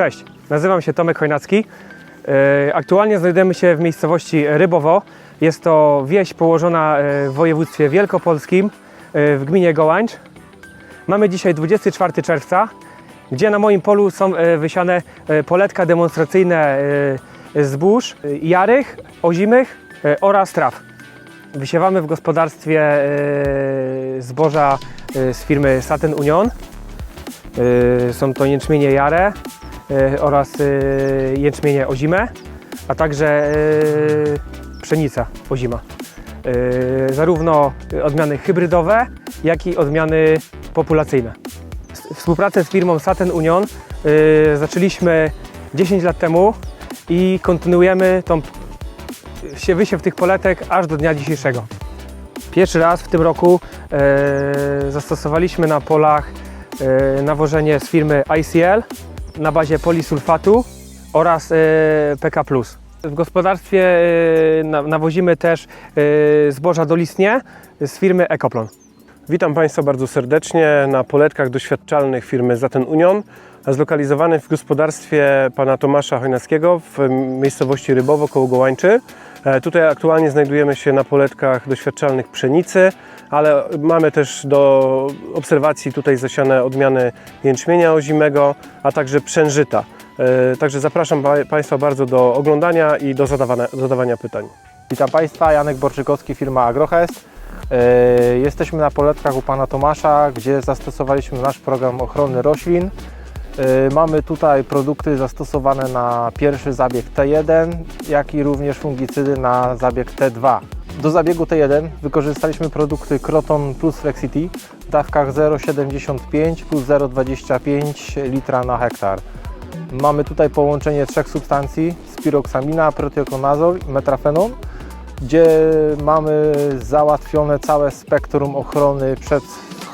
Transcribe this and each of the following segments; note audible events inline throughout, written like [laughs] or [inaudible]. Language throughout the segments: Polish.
Cześć, nazywam się Tomek Chojnacki. E, Aktualnie znajdujemy się w miejscowości Rybowo. Jest to wieś położona e, w województwie wielkopolskim e, w gminie Gołańcz. Mamy dzisiaj 24 czerwca, gdzie na moim polu są wysiane poletka demonstracyjne zbóż jarych, ozimych oraz traw. Wysiewamy w gospodarstwie zboża z firmy Satin Union. Są to jęczmienie jare oraz e, jęczmienie ozime, a także e, pszenica ozima. E, Zarówno odmiany hybrydowe, jak i odmiany populacyjne. Współpracę z firmą Satin Union e, zaczęliśmy 10 lat temu i kontynuujemy tą się wysiew tych poletek aż do dnia dzisiejszego. Pierwszy raz w tym roku e, zastosowaliśmy na polach e, nawożenie z firmy ICL na bazie polisulfatu oraz e, PK+. W gospodarstwie e, na, nawozimy też e, zboża dolistnie z firmy Ekoplon. Witam Państwa bardzo serdecznie na poletkach doświadczalnych firmy Zaten Union, zlokalizowanym w gospodarstwie pana Tomasza Chojnackiego w miejscowości Rybowo koło Gołańczy. Tutaj aktualnie znajdujemy się na poletkach doświadczalnych pszenicy, ale mamy też do obserwacji tutaj zasiane odmiany jęczmienia ozimego, a także przężyta. E, Także zapraszam pa- Państwa bardzo do oglądania i do zadawania, zadawania pytań. Witam Państwa, Janek Borczykowski, firma Agrohest. E, Jesteśmy na poletkach u Pana Tomasza, gdzie zastosowaliśmy nasz program ochrony roślin. E, Mamy tutaj produkty zastosowane na pierwszy zabieg T1, jak i również fungicydy na zabieg T2. Do zabiegu T1 wykorzystaliśmy produkty Croton plus Flexity w dawkach 0,75 plus 0,25 litra na hektar. Mamy tutaj połączenie trzech substancji, spiroksamina, proteokonazol i metrafenon, gdzie mamy załatwione całe spektrum ochrony przed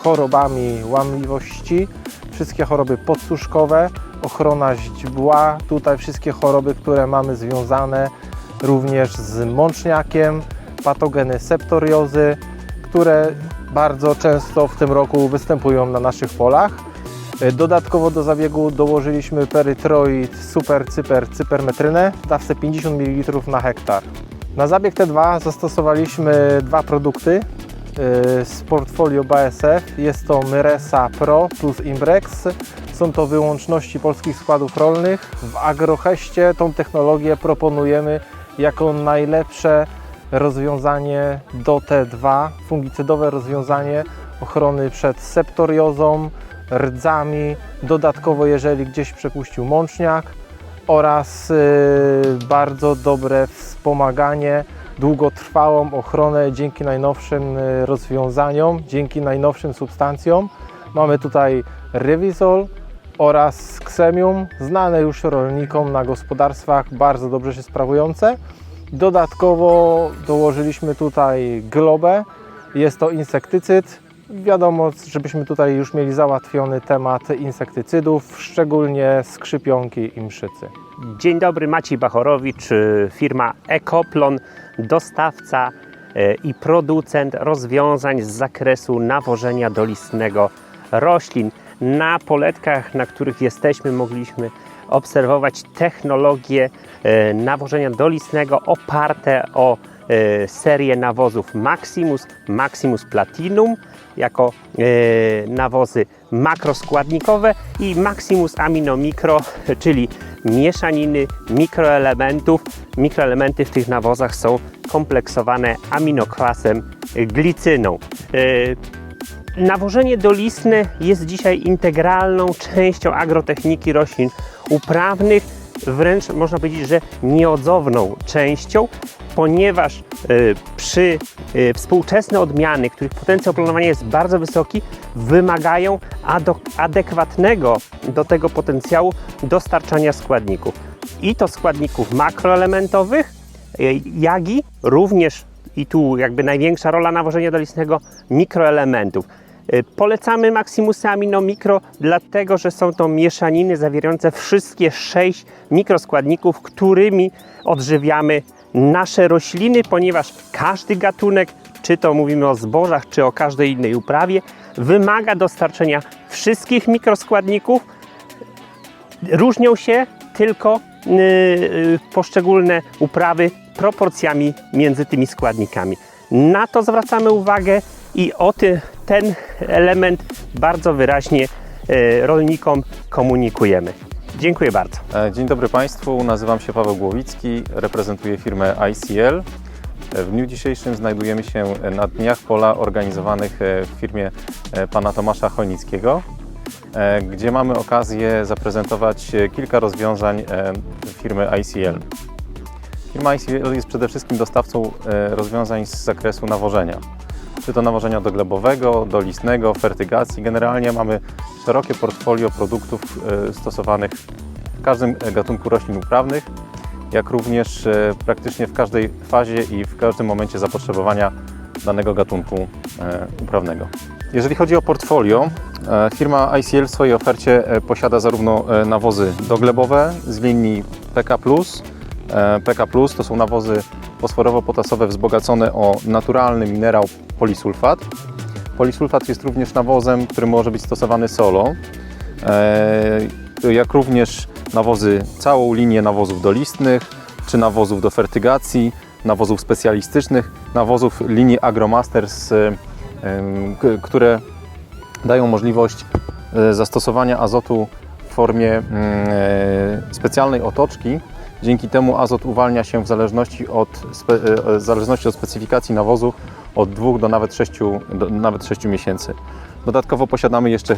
chorobami łamliwości, wszystkie choroby podsuszkowe, ochrona źdźbła, tutaj wszystkie choroby, które mamy związane również z mączniakiem, patogeny septoriozy, które bardzo często w tym roku występują na naszych polach. Dodatkowo do zabiegu dołożyliśmy perytroid super cyper cypermetrynę w dawce 50 ml na hektar. Na zabieg T2 zastosowaliśmy dwa produkty yy, z portfolio BASF. Jest to Myresa Pro plus Imbrex. Są to wyłączności polskich składów rolnych. W Agroheście tą technologię proponujemy jako najlepsze rozwiązanie do T2, fungicydowe rozwiązanie ochrony przed septoriozą, rdzami, dodatkowo jeżeli gdzieś przepuścił mączniak oraz y, bardzo dobre wspomaganie, długotrwałą ochronę dzięki najnowszym y, rozwiązaniom, dzięki najnowszym substancjom. Mamy tutaj Revizol oraz Xemium, znane już rolnikom na gospodarstwach, bardzo dobrze się sprawujące. Dodatkowo dołożyliśmy tutaj globę, jest to insektycyd. Wiadomo, żebyśmy tutaj już mieli załatwiony temat insektycydów, szczególnie skrzypionki i mszycy. Dzień dobry, Maciej Bachorowicz, firma Ekoplon, dostawca y, i producent rozwiązań z zakresu nawożenia dolistnego roślin. Na poletkach, na których jesteśmy, mogliśmy obserwować technologię y, nawożenia dolistnego oparte o y, serię nawozów Maximus, Maximus Platinum jako y, nawozy makroskładnikowe i Maximus Amino Micro, [laughs] czyli mieszaniny mikroelementów. Mikroelementy w tych nawozach są kompleksowane aminokwasem glicyną. Y, Nawożenie dolistne jest dzisiaj integralną częścią agrotechniki roślin uprawnych, wręcz można powiedzieć, że nieodzowną częścią, ponieważ y, przy y, współczesne odmiany, których potencjał planowania jest bardzo wysoki, wymagają adekwatnego do tego potencjału dostarczania składników. I to składników makroelementowych, y, jak i również i tu jakby największa rola nawożenia dolistnego mikroelementów. Y, Polecamy Maximusy Amino Micro, dlatego że są to mieszaniny zawierające wszystkie sześć mikroskładników, którymi odżywiamy nasze rośliny, ponieważ każdy gatunek, czy to mówimy o zbożach, czy o każdej innej uprawie, wymaga dostarczenia wszystkich mikroskładników Różnią się tylko y, y, poszczególne uprawy proporcjami między tymi składnikami. Na to zwracamy uwagę i o ty, ten element bardzo wyraźnie y, rolnikom komunikujemy. Dziękuję bardzo. E, Dzień dobry Państwu, nazywam się Paweł Głowicki, reprezentuję firmę ICL. E, W dniu dzisiejszym znajdujemy się na Dniach Pola organizowanych e, w firmie e, pana Tomasza Chojnickiego, e, gdzie mamy okazję zaprezentować e, kilka rozwiązań e, firmy ICL. Firma ICL jest przede wszystkim dostawcą e, rozwiązań z zakresu nawożenia. Czy to nawożenia doglebowego, dolistnego, fertygacji. Generalnie mamy szerokie portfolio produktów e, stosowanych w każdym gatunku roślin uprawnych, jak również e, praktycznie w każdej fazie i w każdym momencie zapotrzebowania danego gatunku e, uprawnego. Jeżeli chodzi o portfolio, firma ICL w swojej ofercie posiada zarówno nawozy doglebowe z linii PK+, PK+, to są nawozy fosforowo-potasowe wzbogacone o naturalny minerał polisulfat. Polisulfat jest również nawozem, który może być stosowany solo, e, jak również nawozy, całą linię nawozów dolistnych, czy nawozów do fertygacji, nawozów specjalistycznych, nawozów linii Agromasters, e, k- które dają możliwość e, zastosowania azotu w formie mm, e, specjalnej otoczki. Dzięki temu azot uwalnia się w zależności od, spe, e, w zależności od specyfikacji nawozu od 2 do nawet 6, do nawet 6 miesięcy. Dodatkowo posiadamy jeszcze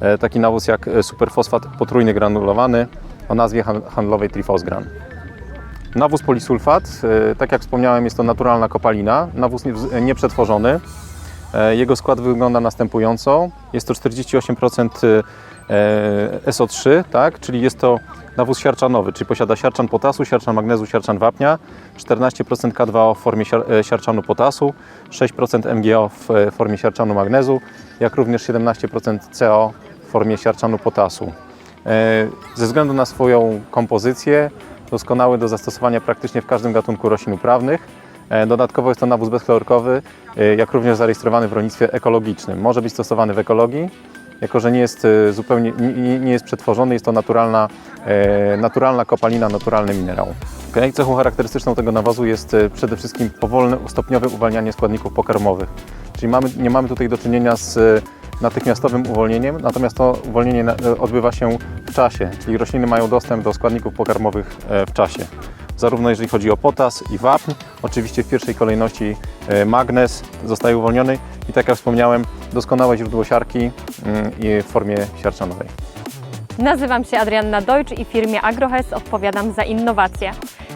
e, taki nawóz jak e, superfosfat potrójny granulowany o nazwie han- handlowej Trifosgran. Nawóz polisulfat, e, tak jak wspomniałem, jest to naturalna kopalina, nawóz nie- nieprzetworzony. E, Jego skład wygląda następująco. Jest to 48% e, SO3, tak? czyli jest to nawóz siarczanowy, czyli posiada siarczan potasu, siarczan magnezu, siarczan wapnia, 14% K2O w formie e, siarczanu potasu, 6% MgO w e, formie siarczanu magnezu, jak również 17% CO w formie siarczanu potasu. E, Ze względu na swoją kompozycję doskonały do zastosowania praktycznie w każdym gatunku roślin uprawnych. E, Dodatkowo jest to nawóz bezchlorkowy, e, jak również zarejestrowany w rolnictwie ekologicznym. Może być stosowany w ekologii, jako że nie jest e, zupełnie nie, nie jest przetworzony, jest to naturalna, e, naturalna kopalina, naturalny minerał. Okay? Cechą charakterystyczną tego nawozu jest e, przede wszystkim powolne, stopniowe uwalnianie składników pokarmowych. Czyli mamy, nie mamy tutaj do czynienia z natychmiastowym uwolnieniem, natomiast to uwolnienie odbywa się w czasie, czyli rośliny mają dostęp do składników pokarmowych w czasie. Zarówno jeżeli chodzi o potas i wapń, oczywiście w pierwszej kolejności e, magnez zostaje uwolniony i tak jak wspomniałem, doskonałe źródło siarki mm, w formie siarczanowej. Nazywam się Adrianna Deutsch i firmie AgroHest odpowiadam za innowacje.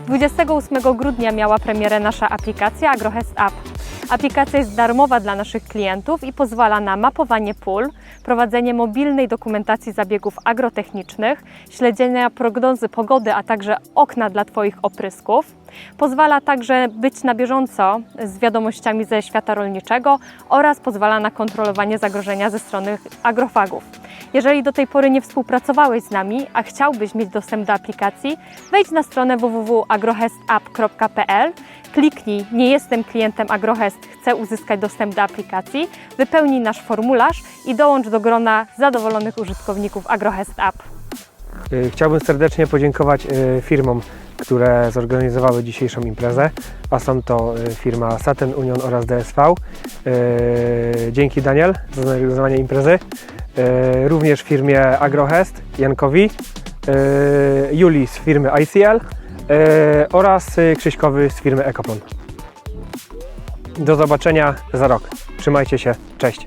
28 grudnia miała premierę nasza aplikacja AgroHest App. Aplikacja jest darmowa dla naszych klientów i pozwala na mapowanie pól, prowadzenie mobilnej dokumentacji zabiegów agrotechnicznych, śledzenia prognozy pogody, a także okna dla Twoich oprysków. Pozwala także być na bieżąco z wiadomościami ze świata rolniczego oraz pozwala na kontrolowanie zagrożenia ze strony agrofagów. Jeżeli do tej pory nie współpracowałeś z nami, a chciałbyś mieć dostęp do aplikacji, wejdź na stronę www.agrohestapp.pl, kliknij Nie jestem klientem AgroHest, chcę uzyskać dostęp do aplikacji, wypełnij nasz formularz i dołącz do grona zadowolonych użytkowników AgroHest App. Y, Chciałbym serdecznie podziękować y, firmom, które zorganizowały dzisiejszą imprezę, a są to y, firma Saten Union oraz DSV. Dzięki Daniel za zorganizowanie imprezy. Również firmie Agrohest, Jankowi, Julii z firmy ICL oraz y, Krzyśkowy z firmy Ekoplon. Do zobaczenia za rok. Trzymajcie się. Cześć.